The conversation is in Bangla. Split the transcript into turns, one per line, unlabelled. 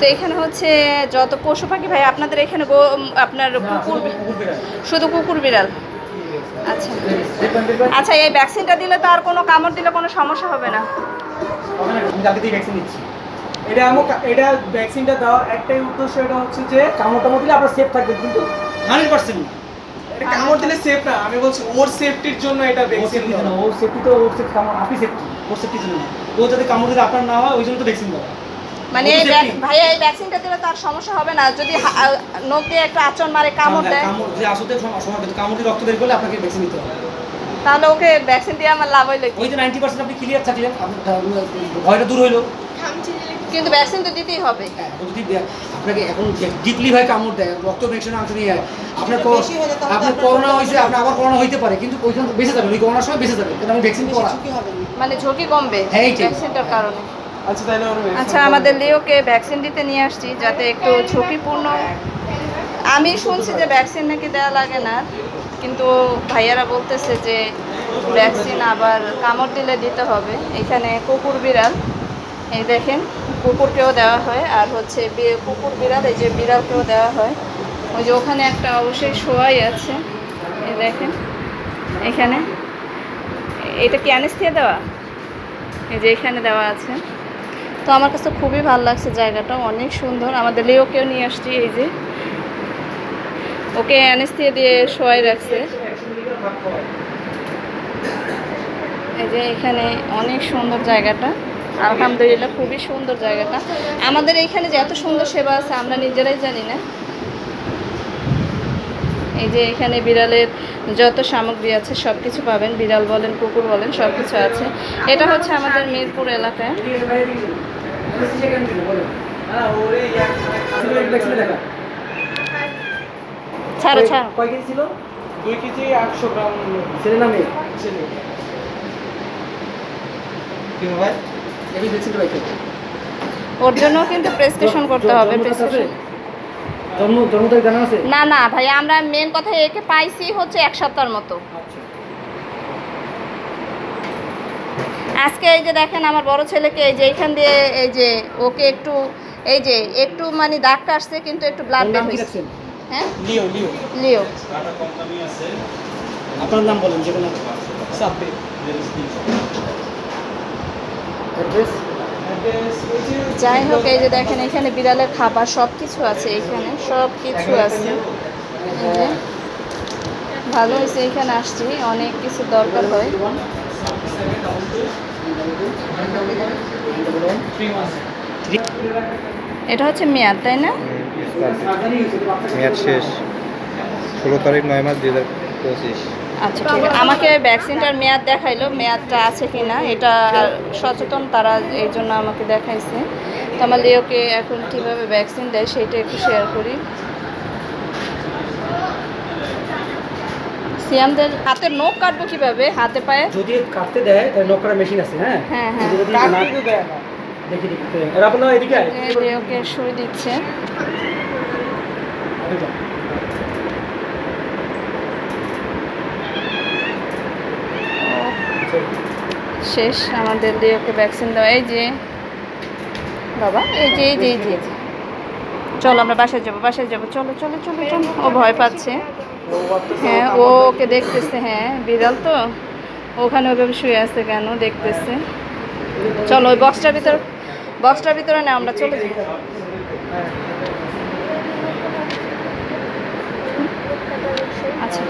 তো এখানে হচ্ছে যত পশু পাখি ভাই আপনাদের এখানে আপনার কুকুর শুধু কুকুর বিড়াল? আচ্ছা। আচ্ছা এই ভ্যাকসিনটা দিলে তো আর কোনো কামড় দিলে কোনো সমস্যা হবে না।
আমি ভ্যাকসিন দিচ্ছি এটা আমার এটা ভ্যাকসিনটা দেওয়ার একটাই উদ্দেশ্য এটা হচ্ছে যে কামড় টামড় দিলে আপনার সেফ থাকবে কিন্তু হান্ড্রেড পার্সেন্ট
এটা কামড় দিলে সেফ না আমি বলছি ওর সেফটির জন্য এটা ভ্যাকসিন
ওর সেফটি তো ওর সেফটি কামড় আপনি সেফটি ওর সেফটি না ও যাতে কামড় দিলে আপনার না হয় ওই জন্য তো ভ্যাকসিন দেওয়া।
মানে এই ভাইয়া এই ভ্যাকসিনটা দিলে তার সমস্যা হবে না। যদি নখ দিয়ে একটা আচরণ মারে কামড় দেয়।
কামড় যে আসতে সমস্যা কিন্তু কামড় দিয়ে রক্ত বের করলে আপনাকে ভ্যাকসিন দিতে হবে।
তাহলে ওকে ভ্যাকসিন দিয়ে আমার লাভ হইল
ওই যে নাইনটি পার্সেন্ট আপনি ক্লিয়ার থাকলেন আপনার ভয়টা দূর হইল।
কিন্তু ভ্যাকসিন তো দিতেই হবে।
আপনাকে এখন ডিপলি হয় কামড় দেয় রক্ত ভ্যাকসিন অংশ নিয়ে আপনার আপনার করোনা হয়েছে আপনার আবার করোনা হইতে পারে কিন্তু ওইখান বেঁচে যাবেন ওই করোনার সময় বেঁচে যাবেন আমি ভ্যাকসিন করা।
মানে ঝুঁকি কমবে ভ্যাকসিনটার কারণে।
আচ্ছা তাহলে
আচ্ছা আমাদের লিওকে ভ্যাকসিন দিতে নিয়ে আসছি যাতে একটু ঝুঁকিপূর্ণ। আমি শুনছি যে ভ্যাকসিন নাকি দেওয়া লাগে না কিন্তু ভাইয়ারা বলতেছে যে ভ্যাকসিন আবার কামড় দিলে দিতে হবে। এখানে কুকুর বিড়াল এই দেখেন। কুকুরকেও দেওয়া হয়, আর হচ্ছে কুকুর বিড়াল, এই যে বিড়ালকেও দেওয়া হয়। ওই যে ওখানে একটা অবশ্যই শোয়াই আছে, এই দেখেন, এখানে। এটা কি অ্যানেস্থিয়া দেওয়া? এই যে এখানে দেওয়া আছে। তো আমার কাছে খুবই ভালো লাগছে জায়গাটা, অনেক সুন্দর। আমাদের লিওকেও নিয়ে আসছি, এই যে। ওকে অ্যানেস্থিয়া দিয়ে শোয়াই রাখছে। এই যে এখানে অনেক সুন্দর জায়গাটা। আলহামদুলিল্লাহ খুবই সুন্দর জায়গাটা। আমাদের এখানে যে এত সুন্দর সেবা আছে আমরা নিজেরাই জানি না। এই যে এখানে বিড়ালের যত সামগ্রী আছে সব কিছু পাবেন। বিড়াল বলেন কুকুর বলেন সব কিছু আছে। এটা হচ্ছে আমাদের মিরপুর এলাকায়। ছাড়ো ছাড়ো।
কয় কেজি ছিল?
দুই কেজি আটশো গ্রাম।
ছেলে না মেয়ে
ছেলে।
ভাই এই ভ্যাকসিনটা পাইতে
ওর জন্য কিন্তু প্রেসক্রিপশন করতে হবে প্রেসক্রিপশন
জন্ম জন্ম তারিখ জানা আছে?
না না ভাই আমরা মেন কথা একে পাইছি হচ্ছে এক সপ্তাহের মতো।
আচ্ছা।
আজকে এই যে দেখেন আমার বড় ছেলেকে এই যে এইখান দিয়ে এই যে ওকে একটু এই যে একটু মানে দাগ কাটছে কিন্তু একটু ব্লাড বের হয়েছে। হ্যাঁ?
Leo Leo.
লিও।
আপনার নাম বলেন যে কোনো
সাপে
অ্যাড্রেস
অ্যাড্রেস ওই যে
যাই হোক এই যে দেখেন এখানে বিড়ালের খাবার সব কিছু আছে এখানে সব কিছু আছে। ভালো হয়েছে এখানে আসছি অনেক কিছু দরকার হয়। এটা হচ্ছে মেয়াদ তাই না?
মেয়াদ শেষ। ষোলো তারিখ নয় মাস দুই হাজার পঁচিশ।
আচ্ছা ঠিক আছে। আমাকে ভ্যাকসিনটার মেয়াদ দেখাইলো মেয়াদটা আছে কি না এটা সচেতন তারা এই জন্য আমাকে দেখাইছে। তো আমার লিওকে এখন কীভাবে ভ্যাকসিন দেয় সেটা একটু শেয়ার করি। সিয়ামদের হাতের নখ কাটবো কীভাবে? হাতে পায়ে?
যদি কাটতে দেয় তাহলে মেশিন আছে হ্যাঁ?
হ্যাঁ হ্যাঁ।
কাটতে দেয়
দেখি দেখি এর আপনার এদিকে
লিওকে সুই দিচ্ছে। শেষ, আমাদের লিওকে ভ্যাকসিন দেওয়া। এই যে, বাবা, এই যে এই যে এই যে চলো, আমরা বাসায় যাব বাসায় যাব। চলো চলো চলো চলো। ও ভয় পাচ্ছে। হ্যাঁ ও ওকে দেখতেছে হ্যাঁ বিড়াল তো। ওখানে ওভাবে শুয়ে আছে কেন, দেখতেছে। চলো, ওই বক্সটার ভিতর বক্সটার ভিতরে না, আমরা চলে যাই। আচ্ছা।